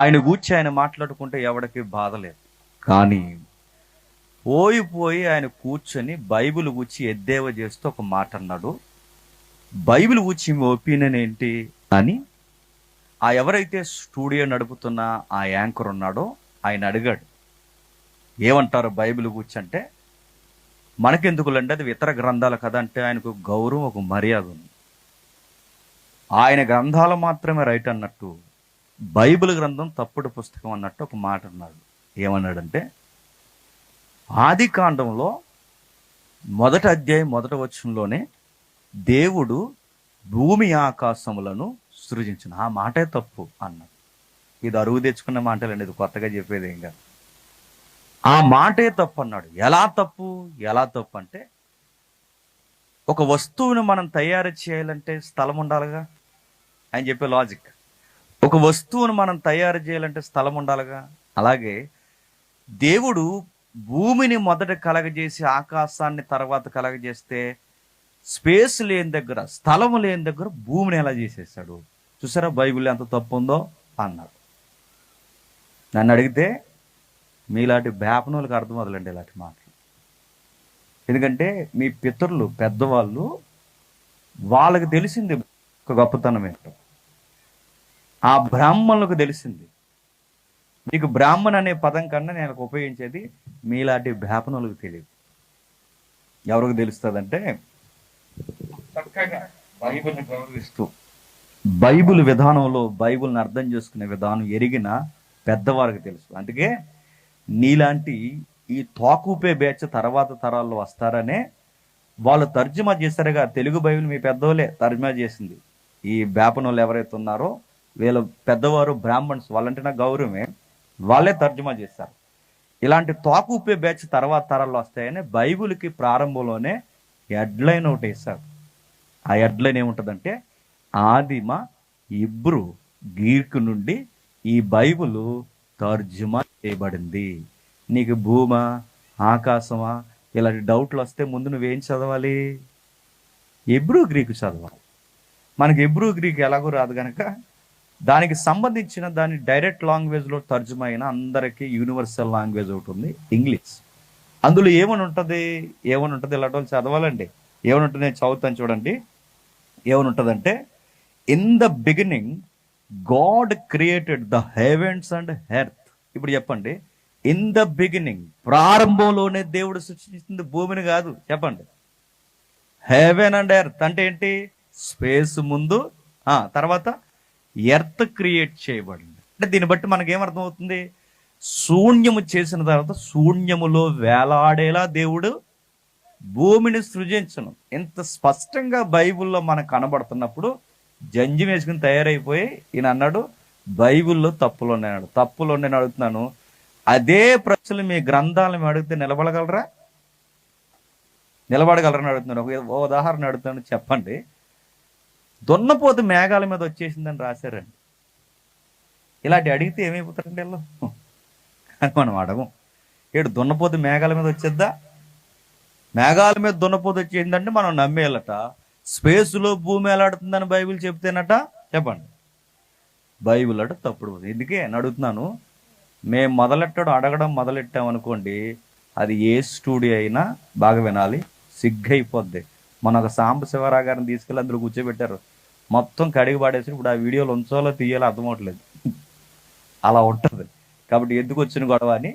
ఆయన గూర్చి ఆయన మాట్లాడుకుంటే ఎవడికి బాధ లేదు. కానీ పోయిపోయి ఆయన కూర్చొని బైబిల్ గూర్చి ఎద్దేవా చేస్తూ ఒక మాట అన్నాడు. బైబిల్ గూర్చి మీ ఒపీనియన్ ఏంటి అని ఆ ఎవరైతే స్టూడియో నడుపుతున్న ఆ యాంకర్ ఉన్నాడో ఆయన అడిగాడు. ఏమంటారు బైబిల్ గూర్చి అంటే? మనకెందుకులంటే అది ఇతర గ్రంథాలు కదా అంటే ఆయనకు గౌరవం ఒక మర్యాద ఉంది. ఆయన గ్రంథాలు మాత్రమే రైట్ అన్నట్టు బైబిల్ గ్రంథం తప్పుడు పుస్తకం అన్నట్టు ఒక మాట అన్నాడు. ఏమన్నాడంటే ఆది కాండంలో మొదటి అధ్యాయం మొదటి వచనంలోనే దేవుడు భూమి ఆకాశములను సృజించిన. ఆ మాటే తప్పు అన్నాడు. ఇది అరువు తెచ్చుకున్న మాటలండి ఇది కొత్తగా చెప్పేది ఏం కాదు. ఆ మాటే తప్పు అన్నాడు. ఎలా తప్పు? ఎలా తప్పు అంటే ఒక వస్తువును మనం తయారు చేయాలంటే స్థలం ఉండాలిగా? అని చెప్పే లాజిక్ ఒక వస్తువును మనం తయారు చేయాలంటే స్థలం ఉండాలిగా? అలాగే దేవుడు భూమిని మొదట కలగజేసి ఆకాశాన్ని తర్వాత కలగజేస్తే స్పేస్ లేని దగ్గర స్థలం లేని దగ్గర భూమిని ఎలా చేసేసాడు చూసారా బైబిల్ ఎంత తప్పు ఉందో అన్నాడు. నన్ను అడిగితే మీలాంటి బేపనోళ్ళకి అర్థం వదలండి ఇలాంటి మాటలు. ఎందుకంటే మీ పితరులు పెద్దవాళ్ళు వాళ్ళకి తెలిసింది ఒక గొప్పతనం ఏంటో. ఆ బ్రాహ్మణులకు తెలిసింది. మీకు బ్రాహ్మణ్ అనే పదం కన్నా నేను ఉపయోగించేది మీలాంటి బేపనులకు తెలియదు. ఎవరికి తెలుస్తుందంటే చక్కగా బైబిల్ని గౌరవిస్తూ బైబిల్ విధానంలో బైబిల్ని అర్థం చేసుకునే విధానం ఎరిగిన పెద్దవారికి తెలుసు. అందుకే నీలాంటి ఈ తోకూపే బ్యాచ్ తర్వాత తరాల్లో వస్తారనే వాళ్ళు తర్జుమా చేశారుగా తెలుగు బైబిల్ మీ పెద్దవాళ్ళే తర్జుమా చేసింది. ఈ వేపనోళ్ళు ఎవరైతే ఉన్నారో వీళ్ళ పెద్దవారు బ్రాహ్మణ్స్ వాళ్ళంటే నాకు గౌరవమే వాళ్ళే తర్జుమా చేస్తారు. ఇలాంటి తోక ఉప్పే బ్యాచ్ తర్వాత తరాల్లో వస్తాయని బైబుల్కి ప్రారంభంలోనే హెడ్లైన్ ఒకటి వేశారు. ఆ హెడ్లైన్ ఏముంటుందంటే ఆదిమ ఇబ్రు గీర్కు నుండి ఈ బైబుల్ తర్జుమా చేయబడింది. నీకు భూమా ఆకాశమా ఇలాంటి డౌట్లు వస్తే ముందు నువ్వేం చదవాలి? ఎబ్రూ గ్రీకు చదవాలి. మనకి ఎబ్రూ గ్రీక్ ఎలాగో రాదు కనుక దానికి సంబంధించిన దాని డైరెక్ట్ లాంగ్వేజ్లో తర్జుమైన అయిన అందరికీ యూనివర్సల్ లాంగ్వేజ్ ఒకటి ఉంది ఇంగ్లీష్. అందులో ఏమని ఉంటుంది? ఏమని ఉంటుంది? ఇలాంటి వాళ్ళు చదవాలండి. ఏమని ఉంటుంది? నేను చదువుతాను చూడండి. ఏమని ఉంటుందంటే in the beginning God created the heavens and earth ఇప్పుడు చెప్పండి. ఇన్ ద బిగినింగ్ ప్రారంభంలోనే దేవుడు సృష్టించింది భూమిని కాదు. చెప్పండి. హెవెన్ అండ్ ఎర్త్ అంటే ఏంటి? స్పేస్ ముందు తర్వాత ఎర్త్ క్రియేట్ చేయబడింది. అంటే దీన్ని బట్టి మనకి ఏమర్థం శూన్యము చేసిన తర్వాత శూన్యములో వేలాడేలా దేవుడు భూమిని సృజించను. ఇంత స్పష్టంగా బైబిల్లో మనకు కనబడుతున్నప్పుడు జంజి వేసుకుని తయారైపోయి ఈయన అన్నాడు బైబిల్లో తప్పులు ఉన్నాయన్నాడు తప్పులు ఉన్నాయని అడుగుతున్నాను. అదే ప్రశ్నలు మీ గ్రంథాలను అడిగితే నిలబడగలరా? నిలబడగలరని అడుగుతున్నాను. ఒక ఉదాహరణ అడుగుతాను చెప్పండి. దున్నపోతు మేఘాల మీద వచ్చేసిందని రాశారండి. ఇలాంటి అడిగితే ఏమైపోతారండి వీళ్ళు? మనం అడగం. ఏడు దున్నపోతు మేఘాల మీద వచ్చేద్దా? మేఘాల మీద దున్నపోతు వచ్చేసిందంటే మనం నమ్మేయాలట. స్పేస్లో భూమి ఎలాడుతుందని బైబిల్ చెప్తేనట? చెప్పండి. బైబిల్ అట తప్పుడు ఎందుకే? నేను అడుగుతున్నాను. మేము మొదలెట్టడం అడగడం మొదలెట్టాం అనుకోండి అది ఏ స్టూడియో అయినా బాగా వినాలి. సిగ్గైపోద్ది. మన ఒక సాంబ శివరా గారిని తీసుకెళ్ళి అందరూ కూర్చోబెట్టారు. మొత్తం కడిగి పడేసి ఇప్పుడు ఆ వీడియోలు ఉంచాలో తీయాలో అర్థం అవట్లేదు. అలా ఉంటుంది. కాబట్టి ఎందుకు వచ్చిన గొడవ అని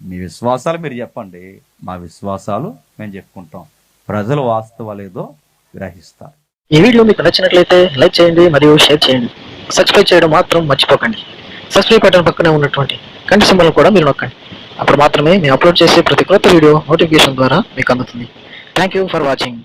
మీ విశ్వాసాలు మీరు చెప్పండి. మా విశ్వాసాలు మేము చెప్పుకుంటాం. ప్రజలు వాస్తవాలు ఏదో గ్రహిస్తారు. ఈ వీడియో మీకు నచ్చినట్లయితే లైక్ చేయండి మరియు షేర్ చేయండి. సబ్స్క్రైబ్ చేయడం మాత్రం మర్చిపోకండి. సబ్స్క్రైబ్ బటన్ పక్కనే ఉన్నటువంటి కంటి సింబల్ కూడా మీరు నొక్కండి. అప్పుడు మాత్రమే మేము అప్లోడ్ చేసే ప్రతి కొత్త వీడియో నోటిఫికేషన్ ద్వారా మీకు అందుతుంది. Thank you for watching